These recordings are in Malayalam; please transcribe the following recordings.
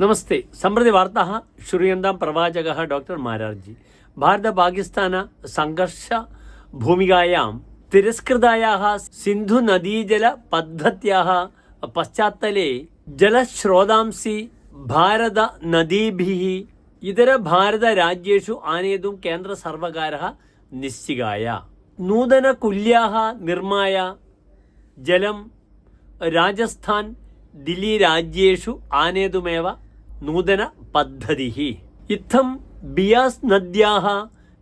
നമസ്തേ. സമൃദ്ധി വാർത്ത. ശ്രീയന്താം പ്രവാചക ഡോക്ടർ മാരാർജി. ഭാരത പാകിസ്ഥാന സംഘർഷ ഭൂമികായാം തിരസ്കൃതായാഹ സിന്ധു നദീജല പദ്ധത്യാഹ പശ്ചാത്തലെ ജലസ്രോതാംസി ഭാരത നദീഭി ഇതര ഭാരത രാജ്യേഷു ആനയതും കേന്ദ്ര സർവകാര നിശ്ചികായ. നൂതന കുല്യാഹ നിർമായ ജലം രാജസ്ഥാൻ ദില്ലി രാജ്യേഷു ആനേതുമേവ നൂതന പദ്ധതി ഇത്തം ബിയാസ് നദ്യാഹ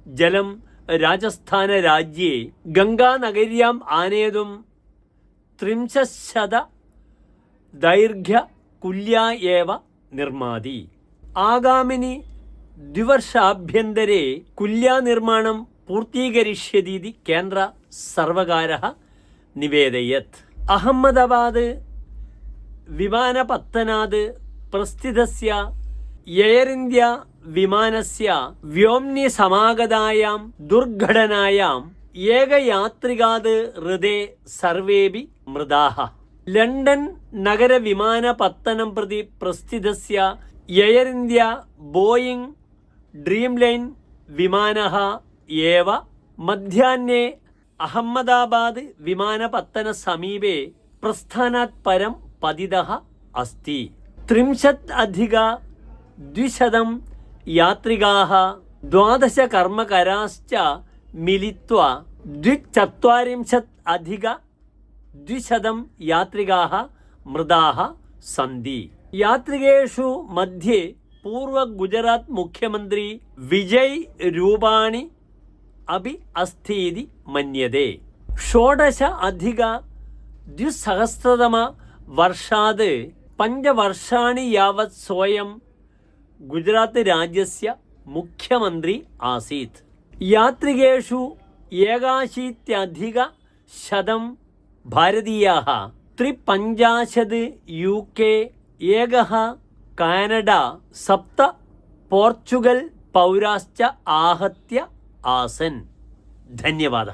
ജലം രാജസ്ഥാന രാജ്യേ ഗംഗാനഗര്യാം ആനേതും ത്രിംശത ദൈർഘ്യ കുല്യ നിർമാതി ആഗാമിനി ദ്വിവർഷാഭ്യന്തരെ കുല്യാനിർമ്മാണം പൂർത്തീകരിഷ്യതീതി കേന്ദ്ര സർവകാര നിവേദയത് അഹമ്മദാബാദ് വിമാനപത്തനാത് പ്രസ്ഥിതസ്യ എയർ ഇന്ത്യ വിമാനസ്യ വ്യോംനി സമാഗതായാം ദുർഘടനായാം ഏകയാത്രികാത് ഹൃദേ സർവേപി മൃതാഹ ലണ്ടൻ നഗരവിമാനപത്തനം പ്രതി പ്രസ്ഥിതസ്യ Air India Boeing Dreamliner വിമാനः एव मध्याह्ने अहमदाबाद् विमानपत्तनसमीपे प्रस्थानात् परं पतितः अस्ति त्रिंशत् अधिक द्विशतं यात्रिकाः द्वादशकर्मकराश्च मिलित्वा द्विचत्वारिंशत् अधिक द्विशतं यात्रिकाः मृताः सन्ति यात्रिकेषु मध्ये पूर्वगुजरात् मुख्यमन्त्री विजय్ रूपाणि अपि अस्ति इति मन्यते षोडश अधिक പഞ്ചവർഷാണി യാവത് സ്വയം ഗുജറാത്ത് രാജ്യസ്യ മുഖ്യമന്ത്രി ആസീത്. യാത്രികേഷു ഏകാശീത്യധിക ശതം ഭാരതീയ ത്രിപഞ്ചാശത് യു കെ ഏക കാനഡ സപ്ത പോർച്ചുഗൽ പൗരാശ്ച ആഹത്യ ആസൻ. ധന്യവാദ.